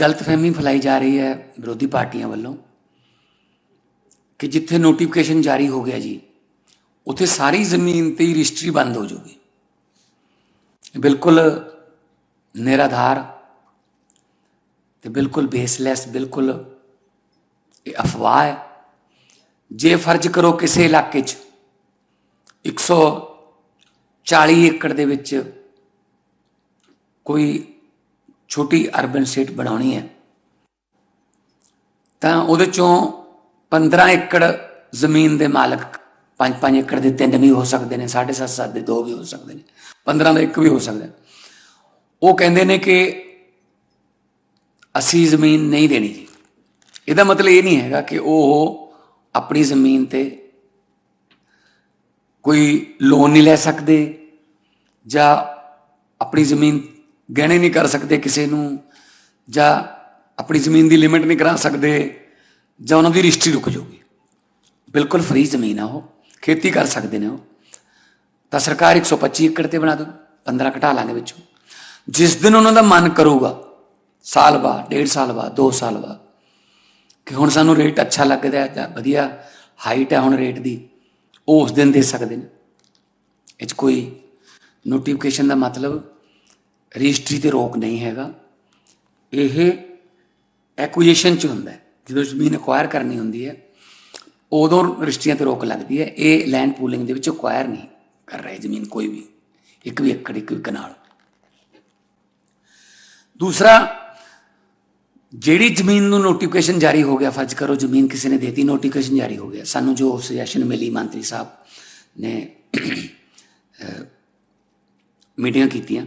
ਗਲਤਫਹਿਮੀ ਫੈਲਾਈ ਜਾ ਰਹੀ ਹੈ ਵਿਰੋਧੀ ਪਾਰਟੀਆਂ ਵੱਲੋਂ ਕਿ ਜਿੱਥੇ ਨੋਟੀਫਿਕੇਸ਼ਨ ਜਾਰੀ ਹੋ ਗਿਆ ਜੀ, ਉੱਥੇ ਸਾਰੀ ਜ਼ਮੀਨ ਤੇ ਰਜਿਸਟਰੀ ਬੰਦ ਹੋ ਜਾਊਗੀ। ਬਿਲਕੁਲ ਨਿਰਾਧਾਰ ਤੇ ਬਿਲਕੁਲ ਬੇਸਲੈਸ ਬਿਲਕੁਲ ਇਹ ਅਫਵਾਹ ਹੈ। ਜੇ ਫਰਜ਼ ਕਰੋ ਕਿਸੇ ਇਲਾਕੇ 'ਚ 140 ਏਕੜ ਦੇ ਵਿੱਚ ਕੋਈ ਛੋਟੀ ਅਰਬਨ ਸਟੇਟ ਬਣਾਉਣੀ ਹੈ। ਤਾਂ ਉਹਦੇ ਚੋਂ 15 ਏਕੜ ਜ਼ਮੀਨ ਦੇ ਮਾਲਕ 5-5 ਏਕੜ ਦੇ ਤਿੰਨ ਵੀ ਹੋ ਸਕਦੇ ਨੇ 7.5 ਦੇ ਦੋ ਵੀ ਹੋ ਸਕਦੇ ਨੇ 15 ਦਾ ਇੱਕ ਵੀ ਹੋ ਸਕਦਾ ਉਹ ਕਹਿੰਦੇ ਨੇ ਕਿ ਅਸੀਂ ਜ਼ਮੀਨ ਨਹੀਂ ਦੇਣੀ ਜੀ। ਇਹਦਾ ਮਤਲਬ ਇਹ ਨਹੀਂ ਹੈਗਾ ਕਿ ਉਹ ਆਪਣੀ ਜ਼ਮੀਨ ਤੇ ਕੋਈ ਲੋਨ ਨਹੀਂ ਲੈ ਸਕਦੇ ਜਾਂ ਆਪਣੀ ਜ਼ਮੀਨ ਗਹਿਣੇ ਨਹੀਂ ਕਰ ਸਕਦੇ ਕਿਸੇ ਨੂੰ, ਜਾਂ ਆਪਣੀ ਜ਼ਮੀਨ ਦੀ ਲਿਮਿਟ ਨਹੀਂ ਕਰਾ ਸਕਦੇ, ਜਾਂ ਉਹਨਾਂ ਦੀ ਰਜਿਸਟਰੀ ਰੁਕ ਜਾਊਗੀ। ਬਿਲਕੁਲ ਫ੍ਰੀ ਜ਼ਮੀਨ ਆ ਉਹ, ਖੇਤੀ ਕਰ ਸਕਦੇ ਨੇ ਉਹ। ਤਾਂ ਸਰਕਾਰ 125 ਏਕੜ ਤੇ ਬਣਾ ਦੂ 15 ਘਟਾ ਲਾਂਗੇ ਵਿੱਚੋਂ। ਜਿਸ ਦਿਨ ਉਹਨਾਂ ਦਾ ਮਨ ਕਰੂਗਾ, ਸਾਲ ਬਾਅਦ, ਡੇਢ ਸਾਲ ਬਾਅਦ 2 ਸਾਲ ਬਾਅਦ, ਕਿ ਹੁਣ ਸਾਨੂੰ ਰੇਟ ਅੱਛਾ ਲੱਗਦਾ ਹੈ ਜਾਂ ਵਧੀਆ ਹਾਈਟ ਹੈ ਹੁਣ ਰੇਟ ਦੀ, ਉਹ ਉਸ ਦਿਨ ਦੇ ਸਕਦੇ ਨੇ। ਇਹ 'ਚ ਕੋਈ ਨੋਟੀਫਿਕੇਸ਼ਨ ਦਾ ਮਤਲਬ ਰਜਿਸਟਰੀ ਤੇ ਰੋਕ ਨਹੀਂ ਹੈਗਾ। ਇਹ ਐਕੁਜੀਸ਼ਨ ਚ ਹੁੰਦਾ ਹੈ। ਜਦੋਂ ਜ਼ਮੀਨ ਅਕਵਾਇਰ ਕਰਨੀ ਹੁੰਦੀ ਹੈ, ਉਦੋਂ ਰਜਿਸਟਰੀਆਂ ਤੇ ਰੋਕ ਲੱਗਦੀ ਹੈ। ਇਹ ਲੈਂਡ ਪੂਲਿੰਗ ਦੇ ਵਿੱਚ ਅਕਵਾਇਰ ਨਹੀਂ ਕਰ ਰਹੇ ਜ਼ਮੀਨ ਕੋਈ ਵੀ। ਇੱਕ ਵੀ ਏਕੜ, ਇੱਕ ਵੀ ਕਨਾਲ। ਦੂਸਰਾ, ਜਿਹੜੀ ਜ਼ਮੀਨ ਨੂੰ ਨੋਟੀਫਿਕੇਸ਼ਨ ਜਾਰੀ ਹੋ ਗਿਆ ਫਰਜ਼ ਕਰੋ, ਜ਼ਮੀਨ ਕਿਸੇ ਨੇ ਦੇਤੀ ਨੋਟੀਫਿਕੇਸ਼ਨ ਜਾਰੀ ਹੋ ਗਿਆ। ਸਾਨੂੰ ਜੋ ਸੁਜੈਸ਼ਨ ਮਿਲੀ, ਮੰਤਰੀ ਸਾਹਿਬ ਨੇ ਮੀਟਿੰਗਾਂ ਕੀਤੀਆਂ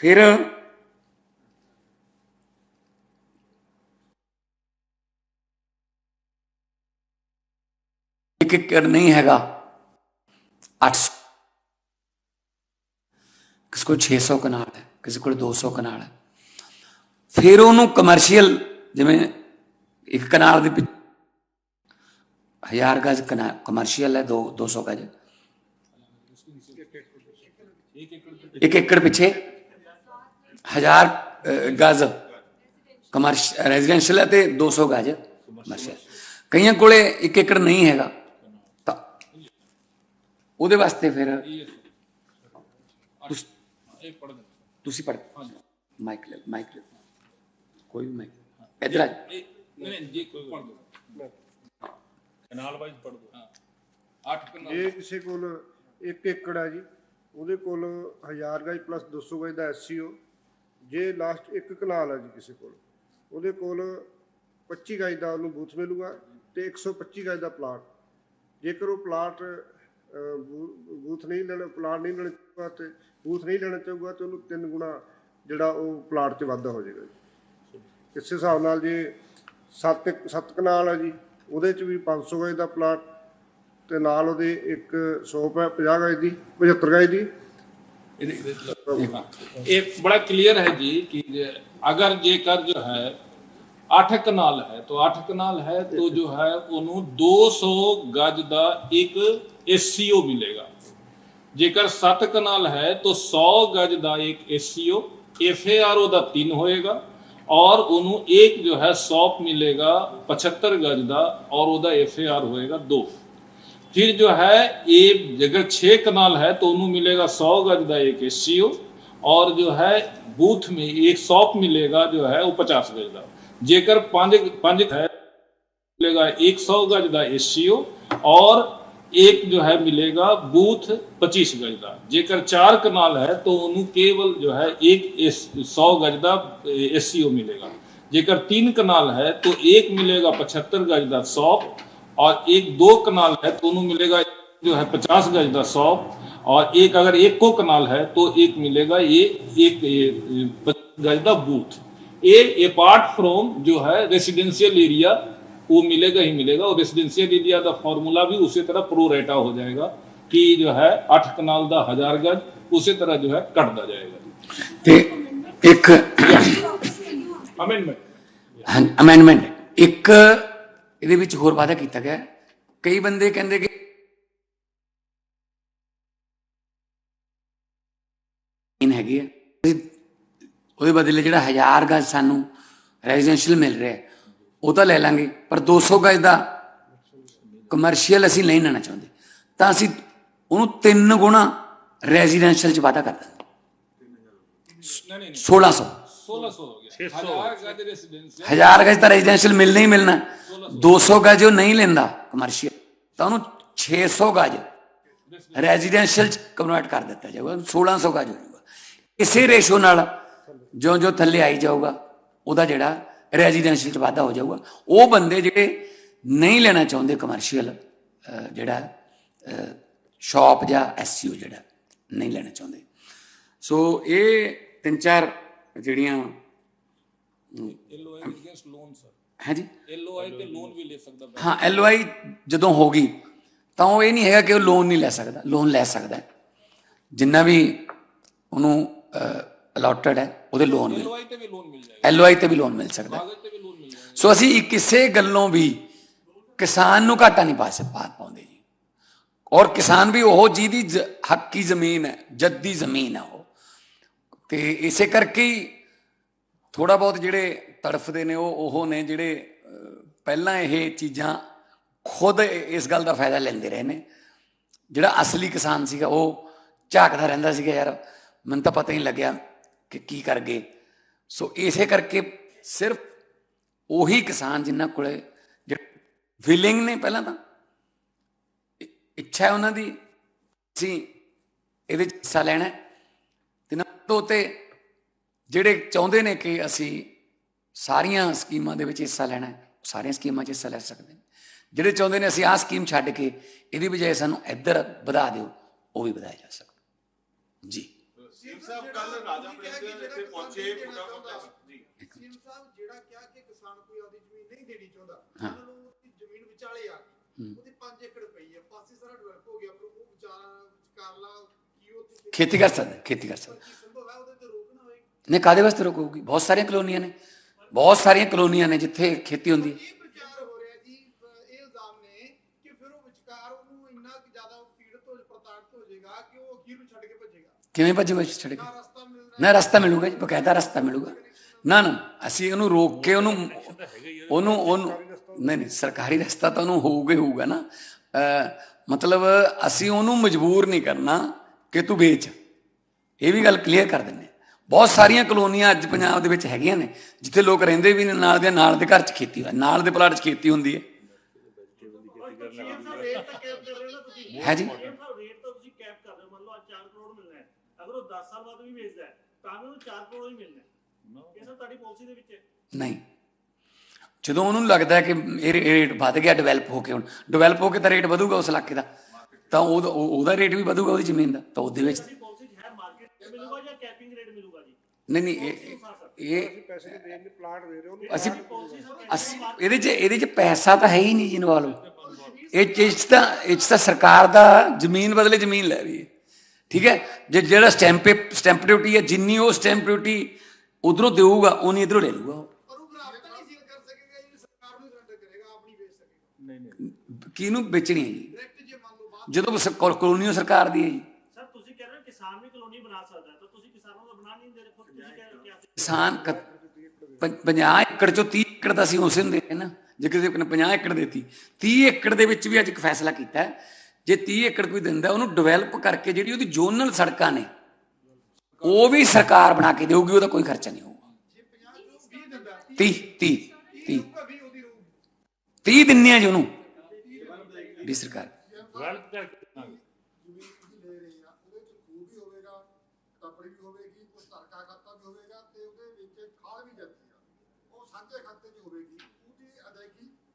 ਫਿਰ ਇੱਕ ਏਕੜ ਨਹੀਂ ਹੈਗਾ। 800 ਕਿਸੇ ਕੋਲ 600 ਕਨਾਲ ਹੈ, ਕਿਸੇ ਕੋਲ 200 ਕਨਾਲ ਹੈ। ਫਿਰ ਉਹਨੂੰ ਕਮਰਸ਼ੀਅਲ ਜਿਵੇਂ ਇੱਕ ਕਨਾਲ ਦੇ ਪਿੱਛੇ ਹਜ਼ਾਰ ਗਜ ਕਮਰਸ਼ੀਅਲ ਹੈ 2 200 ਗਜ। ਇੱਕ ਏਕੜ ਪਿੱਛੇ। ਹਜ਼ਾਰ ਗਜ। ਕਮਰਸ਼ ਰੈਜ਼ੀਡੈਂਸ਼ੀਅਲ ਹੈ ਤੇ 200 ਗਜ। ਕਮਰਸ਼ੀਅਲ ਕਈਆਂ ਕੋਲੇ ਇੱਕ ਏਕੜ ਨਹੀਂ ਹੈਗਾ। ਤਾਂ ਉਹਦੇ ਵਾਸਤੇ ਫਿਰ ਤੁਸ- ਤੁਸੀਂ ਪੜ ਮਾਈਕ ਲੈ ਮਾਈਕ ਲੈ। ਕੋਈ ਵੀ ਮਾਈਕ। ਇਧਰ ਆ ਜਾਓ। ਨਹੀਂ ਨਹੀਂ ਜੀ ਕੋਈ ਪੜ ਦੋ ਕਨਾਲ ਵਾਈਜ਼ ਪੜ ਦੋ ਹਾਂ। 8 ਕਨਾਲ ਜੇ ਕਿਸੇ ਕੋਲ 1 ਏਕੜ ਹੈ ਜੀ। ਉਹਦੇ ਕੋਲ 1000 ਗਜ ਪਲੱਸ 200 ਗਜ ਦਾ ਐਸਸੀਓ ਜੇ ਲਾਸਟ ਇੱਕ ਕਨਾਲ ਹੈ ਜੀ ਕਿਸੇ ਕੋਲ, ਉਹਦੇ ਕੋਲ 25 ਗਜ ਦਾ ਉਹਨੂੰ ਬੂਥ ਮਿਲੂਗਾ ਤੇ 125 ਗਜ ਦਾ ਪਲਾਟ ਜੇਕਰ ਉਹ ਪਲਾਟ ਬੂ- ਬੂਥ ਨਹੀਂ ਲੈਣਾ ਪਲਾਟ ਨਹੀਂ ਲੈਣਾ ਚਾਹੂਗਾ ਤੇ ਬੂਥ ਨਹੀਂ ਲੈਣਾ ਚਾਹੂਗਾ ਤੇ ਉਹਨੂੰ ਤਿੰਨ ਗੁਣਾ ਜਿਹੜਾ ਉਹ ਪਲਾਟ 'ਚ ਵਾਧਾ ਹੋ ਜਾਏਗਾ ਜੀ। ਇਸ ਹਿਸਾਬ ਨਾਲ ਜੇ 7 7 ਕਨਾਲ ਹੈ ਜੀ, ਉਹਦੇ 'ਚ ਵੀ 500 ਗਜ ਦਾ ਪਲਾਟ ਤੇ ਨਾਲ ਉਹਦੇ ਇੱਕ 150 ਗਜ ਦੀ 75 ਗਜ ਦੀ ਇਹਦੇ- ਇਹਦੇ ਚ ਲੱਗ- ਹਾਂ। ਇਹ ਬੜਾ ਕਲੀਅਰ ਹੈ ਜੀ ਕਿ ਜੇ- ਜੇਕਰ ਜੋ ਹੈ 8 ਕਨਾਲ ਹੈ, ਤਾਂ 8 ਕਨਾਲ ਹੈ, ਤਾਂ ਜੋ ਹੈ ਉਹਨੂੰ 200 ਗਜ ਦਾ ਇੱਕ ਐਸਸੀਓ ਮਿਲੇਗਾ ਜੇਕਰ 7 ਕਨਾਲ ਹੈ, ਤਾਂ 100 ਗਜ ਦਾ ਇੱਕ ਐਸਸੀਓ ਐਫਏਆਰ ਉਹਦਾ 3 ਹੋਏਗਾ, ਔਰ ਉਹਨੂੰ ਇੱਕ ਜੋ ਹੈ ਸੌਪ ਮਿਲੇਗਾ 75 ਗਜ ਦਾ, ਔਰ ਉਹਦਾ ਐਫਏਆਰ ਹੋਏਗਾ 2 फिर जो है ये अगर छह कनाल है तो उन्हें मिलेगा सौ गज का एक एस और जो है बूथ में एक सौप मिलेगा जो है वो पचास गज का जेकर पांच पांच है मिलेगा एक सौ गज का एस और एक जो है मिलेगा बूथ पच्चीस गज का जेकर चार कनाल है तो उन्हें केवल जो है एक सौ गज का एस मिलेगा जेकर तीन कनाल है तो एक मिलेगा पचहत्तर गज का सौप और एक दो कनाल है दोनों मिलेगा जो है पचास गज का सौ और एक अगर एक को कनाल है तो एक मिलेगा ये एक गज का बूथ ये अपार्ट फ्रॉम जो है रेसिडेंशियल एरिया वो मिलेगा ही मिलेगा और रेसिडेंशियल एरिया का फॉर्मूला भी उसी तरह प्रोरेटा हो जाएगा कि जो है अठ कनाल का हजार गज उसी तरह जो है कटता जाएगा ते एक अमेंडमेंट अमेंडमेंट एक ਇਹਦੇ ਵਿੱਚ ਹੋਰ ਵਾਅਦਾ ਕੀਤਾ ਗਿਆ ਕਈ ਬੰਦੇ ਕਹਿੰਦੇ ਕਿ ਇਨ ਹੈਗੀ ਹੈ। ਉਹਦੇ ਬਦਲੇ ਜਿਹੜਾ ਹਜ਼ਾਰ ਗਜ ਸਾਨੂੰ ਰੈਜ਼ੀਡੈਂਸ਼ੀਅਲ ਮਿਲ ਰਿਹਾ ਉਹ ਤਾਂ ਲੈ ਲਾਂਗੇ। ਪਰ 200 ਗਜ ਦਾ ਕਮਰਸ਼ੀਅਲ ਅਸੀਂ ਨਹੀਂ ਲੈਣਾ ਚਾਹੁੰਦੇ। ਤਾਂ ਅਸੀਂ ਉਹਨੂੰ ਤਿੰਨ ਗੁਣਾ ਰੈਜ਼ੀਡੈਂਸ਼ੀਅਲ ਚ ਵਾਧਾ ਕਰ ਦਾਂਗੇ। 1600 1600 ਹੋ ਗਿਆ। 600 1000 ਗਜ ਤਾਂ ਰੈਜ਼ੀਡੈਂਸ਼ੀਅਲ ਮਿਲਣਾ ਹੀ ਮਿਲਣਾ। 200 ਗਜ ਉਹ ਨਹੀਂ ਲੈਂਦਾ ਕਮਰਸ਼ੀਅਲ ਤਾਂ ਉਹਨੂੰ 600 ਗਜ ਰੈਜ਼ੀਡੈਂਸ਼ੀਅਲ ਚ ਕਨਵਰਟ ਕਰ ਦਿੱਤਾ ਜਾਊਗਾ 1600 ਗਜ ਹੋ ਇਸੇ ਰੇਸ਼ੋ ਨਾਲ ਜੋ ਜੋ ਥੱਲੇ ਆਈ ਜਾਊਗਾ, ਉਹਦਾ ਜਿਹੜਾ ਰੈਜ਼ੀਡੈਂਸ਼ੀਅਲ ਚ ਵਾਧਾ ਹੋ ਜਾਊਗਾ। ਉਹ ਬੰਦੇ ਜਿਹੜੇ ਨਹੀਂ ਲੈਣਾ ਚਾਹੁੰਦੇ ਕਮਰਸ਼ੀਅਲ ਜਿਹੜਾ ਸ਼ਾਪ ਜਾਂ ਐਸਯੂ ਜਿਹੜਾ, ਨਹੀਂ ਲੈਣਾ ਚਾਹੁੰਦੇ। ਸੋ ਇਹ ਤਿੰਨ ਚਾਰ ਜਿਹੜੀਆਂ ਐਲਓਏ ਲੋਨਸ ਹੈ ਜੀ ਐਲਓਆਈ ਤੇ ਲੋਨ ਵੀ ਲੈ ਸਕਦਾ ਹਾਂ ਐਲਓਆਈ ਜਦੋਂ ਹੋ ਗਈ ਤਾਂ ਉਹ ਇਹ ਨਹੀਂ ਹੈਗਾ ਕਿ ਉਹ ਲੋਨ ਨਹੀਂ ਲੈ ਸਕਦਾ ਲੋਨ ਲੈ ਸਕਦਾ ਜਿੰਨਾ ਵੀ ਉਹਨੂੰ ਅਲਾਟਡ ਹੈ ਉਹਦੇ ਲੋਨ ਵੀ ਐਲਓਆਈ ਤੇ ਵੀ ਲੋਨ ਮਿਲ ਸਕਦਾ ਸੋ ਅਸੀਂ ਕਿਸੇ ਗੱਲੋਂ ਵੀ ਕਿਸਾਨ ਨੂੰ ਘਾਟਾ ਨਹੀਂ ਪਾ ਪਾਉਂਦੇ ਜੀ। ਔਰ ਕਿਸਾਨ ਵੀ ਉਹ ਜਿਹਦੀ ਹੱਕ ਦੀ ਜ਼ਮੀਨ ਹੈ ਜੱਦੀ ਜ਼ਮੀਨ ਹੈ ਉਹ। ਤੇ ਇਸੇ ਕਰਕੇ ਥੋੜਾ ਬਹੁਤ ਜਿਹੜੇ ਤੜਫਦੇ ਨੇ, ਉਹ ਉਹ ਨੇ ਜਿਹੜੇ ਪਹਿਲਾਂ ਇਹ ਚੀਜ਼ਾਂ ਖੁਦ ਇਸ ਗੱਲ ਦਾ ਫਾਇਦਾ ਲੈਂਦੇ ਰਹੇ ਨੇ। ਜਿਹੜਾ ਅਸਲੀ ਕਿਸਾਨ ਸੀਗਾ, ਉਹ ਝਾਕਦਾ ਰਹਿੰਦਾ ਸੀਗਾ, ਯਾਰ, ਮੈਨੂੰ ਤਾਂ ਪਤਾ ਹੀ ਨਹੀਂ ਲੱਗਿਆ ਕਿ ਕੀ ਕਰ ਗਏ। ਸੋ ਇਸੇ ਕਰਕੇ ਸਿਰਫ ਉਹੀ ਕਿਸਾਨ ਜਿਨ੍ਹਾਂ ਕੋਲੇ ਵਿਲਿੰਗ ਨੇ ਪਹਿਲਾਂ ਤਾਂ। ਇੱਛਾ ਹੈ ਉਹਨਾਂ ਦੀ, ਅਸੀਂ ਇਹਦੇ 'ਚ ਹਿੱਸਾ ਲੈਣਾ ਹੈ। ਤੇ ਨੰਬਰ ਦੋ ਤੇ ਜਿਹੜੇ ਚਾਹੁੰਦੇ ਨੇ ਕਿ ਅਸੀਂ ਸਾਰੀਆਂ ਸਕੀਮਾਂ ਦੇ ਵਿੱਚ ਹਿੱਸਾ ਲੈਣਾ ਹੈ ਸਾਰੀਆਂ ਸਕੀਮਾਂ 'ਚ ਹਿੱਸਾ ਲੈ ਸਕਦੇ ਨੇ। ਜਿਹੜੇ ਚਾਹੁੰਦੇ ਨੇ ਅਸੀਂ ਆਹ ਸਕੀਮ ਛੱਡ ਕੇ ਇਹਦੀ ਬਜਾਏ ਸਾਨੂੰ ਇੱਧਰ ਵਧਾ ਦਿਓ ਉਹ ਵੀ ਵਧਾਇਆ ਜਾ ਸਕਦਾ। ਜੀ। ਸੀਐਮ ਸਾਹਿਬ ਕੱਲ ਰਾਜਾ ਪ੍ਰਿੰਸ ਇੱਥੇ ਪਹੁੰਚੇ ਪੂਰਾ ਜੀ। ਸੀਐਮ ਸਾਹਿਬ ਜਿਹੜਾ ਕਿਹਾ ਕਿ ਕਿਸਾਨ ਕੋਈ ਆਪਦੀ ਜ਼ਮੀਨ ਨਹੀਂ ਦੇਣੀ ਚਾਹੁੰਦਾ ਉਹਨਾਂ ਨੂੰ ਉਹਦੀ ਜ਼ਮੀਨ ਵਿਚਾਲੇ ਆ ਗਈ। ਉਹਦੀ 5 ਏਕੜ ਪਈ ਹੈ ਪਾਸੇ ਸਾਰਾ ਡਿਵੈਲਪ ਹੋ ਗਿਆ ਪਰ ਉਹ ਵਿਚਾਰਾ ਵਿਚਕਾਰਲਾ ਕੀ ਉਹ ਖੇਤੀ ਕਰ ਸਕਦਾ ਖੇਤੀ ਕਰ ਸਕਦਾ। ਕੀ ਸੰਭਵ ਹੈ ਉਹਦੇ ਤੇ ਰੋਕ ਨਾ ਹੋਏ? ਨੇ ਕਾਦੇ ਵਾਸਤੇ ਰੋਕੂਗੀ ਬਹੁਤ ਸਾਰੀਆਂ ਕਲੋਨੀਆਂ ਨੇ। ਬਹੁਤ ਸਾਰੀਆਂ ਕਲੋਨੀਆਂ ਨੇ ਜਿੱਥੇ ਖੇਤੀ ਹੁੰਦੀ ਹੈ। ਇਹ ਪ੍ਰਚਾਰ ਹੋ ਰਿਹਾ ਜੀ ਅਹ ਇਹ ਇਲਜ਼ਾਮ ਨੇ ਕਿ ਫਿਰ ਉਹ ਵਿਚਕਾਰ ਉਹਨੂੰ ਇੰਨਾ ਕੁ ਜ਼ਿਆਦਾ ਪੀੜਤ ਹੋ ਪ੍ਰਤਾੜਿਤ ਹੋ ਜਾਏਗਾ ਕਿ ਉਹ ਅਖੀਰ ਨੂੰ ਛੱਡ ਕੇ ਭੱਜੇਗਾ। ਕਿਵੇਂ ਭੱਜੂਗਾ ਛੱਡ ਕੇ? ਨਾ ਰਸਤਾ ਮਿਲਣਾ ਨਾ ਰਸਤਾ ਮਿਲੂਗਾ ਜੀ ਬਕਾਇਦਾ ਰਸਤਾ ਮਿਲੂਗਾ। ਨਾ ਨਾ ਅਸੀਂ ਉਹਨੂੰ ਰੋਕ ਕੇ ਉਹਨੂੰ ਉਹਨੂੰ ਉਹਨੂੰ ਨਹੀਂ ਨਹੀਂ ਸਰਕਾਰੀ ਰਸਤਾ ਤਾਂ ਉਹਨੂੰ ਹੋਊਗਾ ਹੀ ਹੋਊਗਾ ਨਾ। ਅਹ ਮਤਲਬ ਅਸੀਂ ਉਹਨੂੰ ਮਜਬੂਰ ਨਹੀਂ ਕਰਨਾ ਕਿ ਤੂੰ ਵੇਚ। ਇਹ ਵੀ ਗੱਲ ਕਲੀਅਰ ਕਰ ਹਾਂ। ਬਹੁਤ ਸਾਰੀਆਂ ਕਲੋਨੀਆਂ ਅੱਜ ਪੰਜਾਬ ਦੇ ਵਿੱਚ ਹੈਗੀਆਂ ਨੇ, ਜਿੱਥੇ ਲੋਕ ਰਹਿੰਦੇ ਵੀ ਨੇ, ਨਾਲ ਦੇ ਨਾਲ ਦੇ ਘਰ 'ਚ ਖੇਤੀ ਹੋਇਆ ਨਾਲ ਦੇ ਪਲਾਟ 'ਚ ਖੇਤੀ ਹੁੰਦੀ ਹੈ। ਹੈ ਜੀ। ਰੇਟ ਤਾਂ ਤੁਸੀਂ ਕੈਪ ਕਰ ਰਹੇ ਮੰਨ ਲਓ 4 ਕਰੋੜ ਮਿਲਣਾ ਹੈ ਅਗਰ ਉਹ 10 ਸਾਲ ਬਾਅਦ ਵੀ ਵੇਚਦਾ ਹੈ ਤਾਂ ਵੀ ਉਹਨੂੰ 4 ਕਰੋੜ ਹੀ ਮਿਲਣਾ ਹੈ ਇਹ ਸਭ ਤੁਹਾਡੀ ਪਾਲਿਸੀ ਦੇ ਵਿੱਚ ਨਹੀਂ। ਜਦੋਂ ਉਹਨੂੰ ਲੱਗਦਾ ਹੈ ਕਿ ਇਹ ਰੇਟ ਵੱਧ ਗਿਆ ਡਿਵੈਲਪ ਹੋ ਕੇ ਹੁਣ ਡਿਵੈਲਪ ਹੋ ਕੇ ਤਾਂ ਰੇਟ ਵਧੂਗਾ ਉਸ ਇਲਾਕੇ ਦਾ। ਤਾਂ ਉਹਦਾ ਉਹਦਾ ਰੇਟ ਵੀ ਵਧੂਗਾ ਉਹਦੀ ਜ਼ਮੀਨ ਦਾ, ਤਾਂ ਉਹਦੇ ਵਿੱਚ ਪਾਲਿਸੀ ਹੈ ਮਾਰਕੀਟ ਮਿਲੂਗਾ ਜਾਂ ਕੈਪਿੰਗ ਰੇਟ ਮਿਲੂਗਾ? ਨਹੀਂ ਨਹੀਂ ਇਹ ਇਹ ਪੈਸੇ ਦੇ ਦੇਣ ਦੇ ਪਲਾਟ ਦੇ ਰਹੇ ਉਹਨੂੰ ਅਸੀਂ ਅਸੀਂ ਇਹਦੇ 'ਚ ਇਹਦੇ 'ਚ ਪੈਸਾ ਤਾਂ ਹੈ ਹੀ ਨਹੀਂ ਇਨਵੋਲਵ ਇਹ 'ਚ- ਇਹ 'ਚ ਤਾਂ ਇਹ 'ਚ ਤਾਂ ਸਰਕਾਰ ਦਾ ਜ਼ਮੀਨ ਬਦਲੇ ਜ਼ਮੀਨ ਲੈ ਰਹੀ ਹੈ। ਠੀਕ ਹੈ? ਜੇ ਜਿਹੜਾ ਸਟੈਂਪ ਸਟੈਂਪ ਡਿਊਟੀ ਹੈ ਜਿੰਨੀ ਉਹ ਸਟੈਂਪ ਡਿਊਟੀ ਉਧਰੋਂ ਦੇਊਗਾ ਉਨੀ ਇਧਰੋਂ ਲੈ ਲਊਗਾ ਉਹ। ਪਰ ਉਹ ਫਿਰ ਆਪ ਤਾਂ ਨਹੀਂ ਸੇਲ ਕਰ ਸਕੇਗਾ ਜੀ ਸਰਕਾਰ ਨੂੰ ਸਰੈਂਡਰ ਕਰੇਗਾ ਆਪ ਨਹੀਂ ਵੇਚ ਸਕੇਗਾ। ਨਹੀਂ ਨਹੀਂ। ਕਿਹਨੂੰ ਵੇਚਣੀ ਹੈ ਜੀ? ਜਦੋਂ ਸ- ਕੋ- ਕਲੋਨੀਓ ਸਰਕਾਰ ਦੀ ਹੈ ਜੀ। ਸਰ ਤੁਸੀਂ ਕਹਿ ਰਹੇ ਹੋ ਕਿਸਾਨ ਵੀ ਕਲੋਨੀ ਬਣਾ ਸਕਦਾ ਹੈ। ਕਿਸਾਨਾਂ ਨੂੰ ਬਣਾ ਨਹੀਂ ਦੇ ਰਹੇ ਖੁਦ ਤੁਸੀਂ ਕਹਿ ਰਹੇ ਹੋ ਕਿ ਅਸੀਂ ਕਿਸਾਨ ਕ- ਪੰ- 50 ਏਕੜ ਚੋਂ 30 ਏਕੜ ਦਾ ਅਸੀਂ ਉਸੇ ਨੂੰ ਦੇ ਨਾ ਜੇ ਕਿਸੇ ਨੇ 50 ਏਕੜ ਦੇਤੀ। 30 ਏਕੜ ਦੇ ਵਿੱਚ ਵੀ ਅੱਜ ਇੱਕ ਫੈਸਲਾ ਕੀਤਾ ਹੈ ਜੇ 30 ਏਕੜ ਕੋਈ ਦਿੰਦਾ ਉਹਨੂੰ ਡਿਵੈਲਪ ਕਰਕੇ ਜਿਹੜੀ ਉਹਦੀ ਜ਼ੋਨਲ ਸੜਕਾਂ ਨੇ ਉਹ ਵੀ ਸਰਕਾਰ ਬਣਾ ਕੇ ਦੇਊਗੀ ਉਹਦਾ ਕੋਈ ਖਰਚਾ ਨਹੀਂ ਹੋਊਗਾ। ਜੇ 50 ਜੋ 20 ਦਿੰਦਾ 30 30 30 ਹੋਊਗਾ 20 ਉਹਦੀ ਰਹੂਗੀ 30 ਦਿੰਨੇ ਆ ਜੀ ਉਹਨੂੰ। ਦੀ ਸਰਕਾਰ ਡਿਵੈਲਪ ਕਰਕੇ ਦੇਵਾਂਗੇ। ਜਿਵੇਂ ਤੁਸੀਂ ਲੈ ਰਹੇ ਆ ਉਹਦੇ ਚ ਖੂਹ ਵੀ ਹੋਵੇਗਾ ਤਪੜੀ ਵੀ ਹੋਵੇਗੀ ਕੁਝ ਧਰਕਾ ਖਾਤਾ ਵੀ ਹੋਵੇਗਾ ਤੇ ਉਹਦੇ ਵਿੱਚ ਖਾਲ ਵੀ ਜਾਂਦੀ ਆ ਉਹ ਸਾਂਝੇ ਖਾਤੇ 'ਚ ਹੋਵੇਗੀ ਉਹਦੀ ਅਦਾਇਗੀ ਕਿਵੇਂ ਕੀਤੀ ਜਾਵੇਗੀ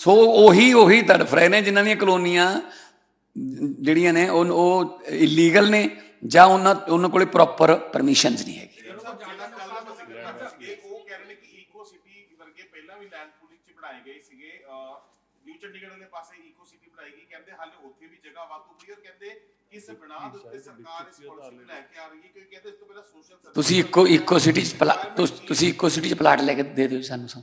ਸੋ ਉਹੀ ਉਹੀ ਤੜਫ ਰਹੇ ਨੇ ਜਿਨ੍ਹਾਂ ਦੀਆਂ ਕਲੋਨੀਆਂ ਜਿਹੜੀਆਂ ਨੇ ਉਹ ਉਹ ਇਲੀਗਲ ਨੇ ਜਾਂ ਉਹਨਾਂ ਉਹਨਾਂ ਕੋਲੇ ਪ੍ਰੋਪਰ ਪਰਮਿਸ਼ਨਸ ਨਹੀਂ ਹੈਗੀ। ਉਹ ਕਹਿ ਰਹੇ ਨੇ ਕਿ ਈਕੋ ਸਿਟੀ ਵਰਗੇ ਪਹਿਲਾਂ ਵੀ ਲੈਂਡ ਪੂਲਿੰਗ ਚ ਬਣਾਏ ਗਏ ਸੀਗੇ ਨਿਊ ਚੰਡੀਗੜ੍ਹ ਵਾਲੇ ਪਾਸੇ ਈਕੋ ਸਿਟੀ ਬਣਾਈ ਗਈ ਕਹਿੰਦੇ ਹਾਲੇ ਉੱਥੇ ਵੀ ਜਗ੍ਹਾ ਵਾਧੂ ਪਈ ਔਰ ਕਹਿੰਦੇ ਇਸ ਬਣਾ ਦੇ ਉੱਤੇ ਸਰਕਾਰ ਇਸ ਪਾਲਿਸੀ ਨੂੰ ਲੈ ਕੇ ਆ ਰਹੀ ਹੈ ਕਿਉਂਕਿ ਕਹਿੰਦੇ ਇਸ ਤੋਂ ਪਹਿਲਾਂ ਸੋਸ਼ਲ ਤੁਸੀਂ ਇੱਕੋ ਇੱਕੋ ਸਿਟੀ ਚ ਪਲਾ ਤੁਸ- ਤੁਸੀਂ ਇੱਕੋ ਸਿਟੀ ਚ ਪਲਾਟ ਲੈ ਕੇ ਦੇ ਦਿਓ ਸਾਨੂੰ ਸਭ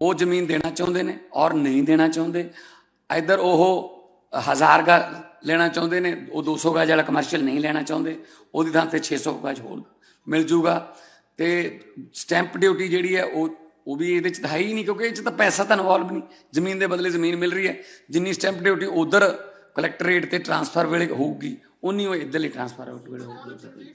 ਉਹ ਜ਼ਮੀਨ ਦੇਣਾ ਚਾਹੁੰਦੇ ਨੇ ਔਰ ਨਹੀਂ ਦੇਣਾ ਚਾਹੁੰਦੇ। ਇਧਰ ਉਹ ਹਜ਼ਾਰ ਗਾ ਲੈਣਾ ਚਾਹੁੰਦੇ ਨੇ, ਉਹ 200 ਗਜ ਵਾਲਾ ਕਮਰਸ਼ੀਅਲ ਨਹੀਂ ਲੈਣਾ ਚਾਹੁੰਦੇ, ਉਹਦੀ ਥਾਂ ਤੇ 600 ਗਾਜ ਹੋਰ ਮਿਲ ਜੂਗਾ। ਤੇ ਸਟੈਂਪ ਡਿਊਟੀ ਜਿਹੜੀ ਹੈ, ਉਹ ਉਹ ਵੀ ਇਹਦੇ ਚ ਤਾਂ ਹੈ ਹੀ ਨਹੀਂ ਕਿਉਂਕਿ ਇਹ ਚ ਤਾਂ ਪੈਸਾ ਤਾਂ ਇਨਵੋਲਵ ਨਹੀਂ। ਜ਼ਮੀਨ ਦੇ ਬਦਲੇ ਜ਼ਮੀਨ ਮਿਲ ਰਹੀ ਹੈ। ਜਿੰਨੀ ਸਟੈਂਪ ਡਿਊਟੀ ਉਧਰ ਕਲੈਕਟਰੇਟ ਤੇ ਟ੍ਰਾਂਸਫਰ ਵੇਲੇ ਹੋਊਗੀ ਉਨੀ ਉਹ ਇੱਧਰਲੀ ਟ੍ਰਾਂਸਫਰ ਵੇਲੇ ਹੋਊਗੀ।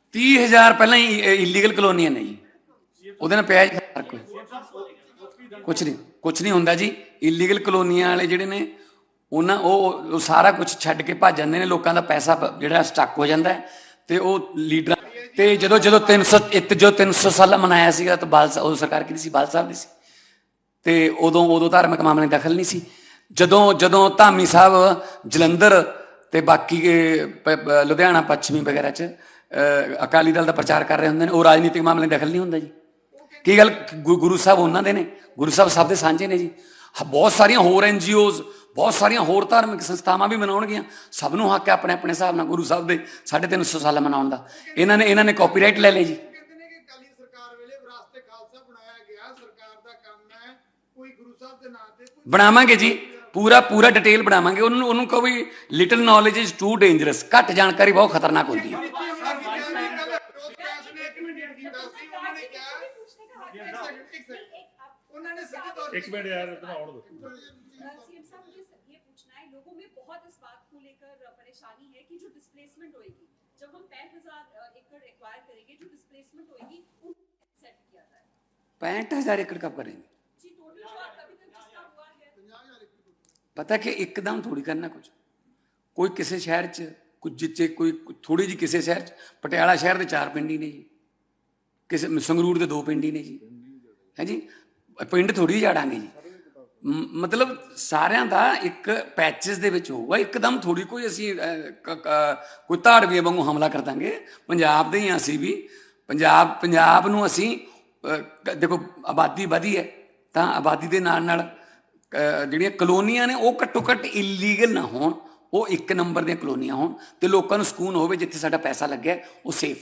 30000 ਪਹਿਲਾਂ ਹੀ ਇਲੀਗਲ ਕਲੋਨੀਆਂ ਨੇ ਜੀ। ਉਹਦੇ ਨਾਲ ਪਿਆ ਜੀ ਫ਼ਰਕ। ਕੋਈ ਕੁਛ ਨਹੀਂ ਕੁਛ ਨਹੀਂ ਹੁੰਦਾ ਜੀ। ਇਲੀਗਲ ਕਲੋਨੀਆਂ ਵਾਲੇ ਜਿਹੜੇ ਨੇ, ਉਹਨਾਂ, ਉਹ ਸਾਰਾ ਕੁਝ ਛੱਡ ਕੇ ਭੱਜ ਜਾਂਦੇ ਨੇ। ਲੋਕਾਂ ਦਾ ਪੈਸਾ ਪ- ਜਿਹੜਾ ਸਟਕ ਹੋ ਜਾਂਦਾ ਹੈ। ਤੇ ਉਹ ਲੀਡਰਾਂ ਤੇ ਜਦੋਂ ਜਦੋਂ 300 ਇੱਕ ਜੋ 300 ਸਾਲਾ ਮਨਾਇਆ ਸੀਗਾ ਤਾਂ ਬਾਲ ਸਾਹਿਬ- ਉਦੋਂ ਸਰਕਾਰ ਕਿਹਦੀ ਸੀ? ਬਾਲ ਸਾਹਿਬ ਦੀ ਸੀ। ਤੇ ਉਦੋਂ ਉਦੋਂ ਧਾਰਮਿਕ ਮਾਮਲੇ ਦਖਲ ਨਹੀਂ ਸੀ। ਜਦੋਂ ਜਦੋਂ ਧਾਮੀ ਸਾਹਿਬ, ਜਲੰਧਰ ਤੇ ਬਾਕੀ ਲੁਧਿਆਣਾ, ਪੱਛਮੀ ਵਗੈਰਾ 'ਚ ਅਕਾਲੀ ਦਲ ਦਾ ਪ੍ਰਚਾਰ ਕਰ ਰਹੇ ਹੁੰਦੇ ਨੇ ਉਹ ਰਾਜਨੀਤਿਕ ਮਾਮਲੇ ਦਖਲ ਨਹੀਂ ਹੁੰਦਾ ਜੀ। ਕੀ ਗੱਲ ਗੁਰੂ ਸਾਹਿਬ ਉਹਨਾਂ ਦੇ ਨੇ? ਗੁਰੂ ਸਾਹਿਬ ਸਭ ਦੇ ਸਾਂਝੇ ਨੇ ਜੀ। ਬਹੁਤ ਸਾਰੀਆਂ ਹੋਰ ਐਨਜੀਓਜ਼ ਬਹੁਤ ਸਾਰੀਆਂ ਹੋਰ ਧਾਰਮਿਕ ਸੰਸਥਾਵਾਂ ਵੀ ਮਨਾਉਣਗੀਆਂ। ਸਭ ਨੂੰ ਹੱਕ ਹੈ ਆਪਣੇ ਆਪਣੇ ਹਿਸਾਬ ਨਾਲ ਗੁਰੂ ਸਾਹਿਬ ਦੇ 350 ਸਾਲ ਮਨਾਉਣ ਦਾ। ਇਹਨਾਂ ਨੇ ਇਹਨਾਂ ਨੇ ਕਾਪੀਰਾਈਟ ਲੈ ਲਏ ਜੀ। ਬਣਾਵਾਂਗੇ ਜੀ। ਪੂਰਾ ਪੂਰਾ ਡਿਟੇਲ ਬਣਾਵਾਂਗੇ। ਉਹਨੂੰ ਉਹਨੂੰ ਕਹੋ ਵੀ little knowledge is too dangerous ਘੱਟ ਜਾਣਕਾਰੀ ਬਹੁਤ ਖਤਰਨਾਕ ਹੁੰਦੀ ਹੈ। ਵਿਰੋਧ ਪ੍ਰੈਸ ਨੇ ਇੱਕ ਮਿੰਟ ਕੀਤਾ ਸੀ ਉਹਨਾਂ ਨੇ ਕਿਹਾ एक मिनट यार इतना और दो सीएम साहब मुझे ये पूछना है लोगों में बहुत इस बात को लेकर परेशानी है कि जो डिस्प्लेसमेंट होएगी जब हम पैंठ हजार एकड़ एक्वायर करेंगे जो डिस्प्लेसमेंट होएगी उनको सेट किया जाए पैंठ हजार एकड़ कब करेंगे जी टोटल जो अभी तक जिसका हुआ है ਪੰਜਾਹ ਹਜ਼ਾਰ ਇੱਕ ਟੋਟਲ ਪਤਾ ਕਿ ਇੱਕਦਮ ਥੋੜੀ ਕਰਨਾ ਕੁਝ ਕੋਈ ਕਿਸੇ ਸ਼ਹਿਰ 'ਚ ਕੁਝ ਜਿੱਚੇ ਕੋਈ ਥੋੜੀ ਜੀ ਕਿਸੇ ਸ਼ਹਿਰ 'ਚ ਪਟਿਆਲਾ ਸ਼ਹਿਰ ਦੇ ਚਾਰ ਪਿੰਡ ਹੀ ਨੇ ਜੀ ਕਿਸੇ ਸੰਗਰੂਰ ਦੇ ਦੋ ਪਿੰਡ ਹੀ ਨੇ ਜੀ। ਹੈ ਜੀ? ਪਿੰਡ ਥੋੜੀ ਜਾੜਾਂਗੇ ਜੀ। ਮਤਲਬ ਸਾਰਿਆਂ ਦਾ ਇੱਕ ਪੈਚਸ ਦੇ ਵਿੱਚ ਹੋਊਗਾ। ਇੱਕਦਮ ਥੋੜੀ ਕੋਈ ਅਸੀਂ ਕੋਈ ਧਾੜਵੀ ਵਾਂਗੂ ਹਮਲਾ ਕਰ ਦਾਂਗੇ। ਪੰਜਾਬ ਦੇ ਹੀ ਅਸੀਂ ਵੀ। ਪੰਜਾਬ ਪੰਜਾਬ ਨੂੰ ਅਸੀਂ ਦੇਖੋ ਆਬਾਦੀ ਵਧੀ ਹੈ, ਤਾਂ ਆਬਾਦੀ ਦੇ ਨਾਲ ਨਾਲ ਜਿਹੜੀਆਂ ਕਲੋਨੀਆਂ ਨੇ, ਉਹ ਘੱਟੋ ਘੱਟ ਇਲੀਗਲ ਨਾ ਹੋਣ। ਉਹ ਇੱਕ ਨੰਬਰ ਦੀਆਂ ਕਲੋਨੀਆਂ ਹੋਣ ਤੇ ਲੋਕਾਂ ਨੂੰ ਸਕੂਨ ਹੋਵੇ ਜਿੱਥੇ ਸਾਡਾ ਪੈਸਾ ਲੱਗਿਆ, ਉਹ ਸੇਫ ਹੈ।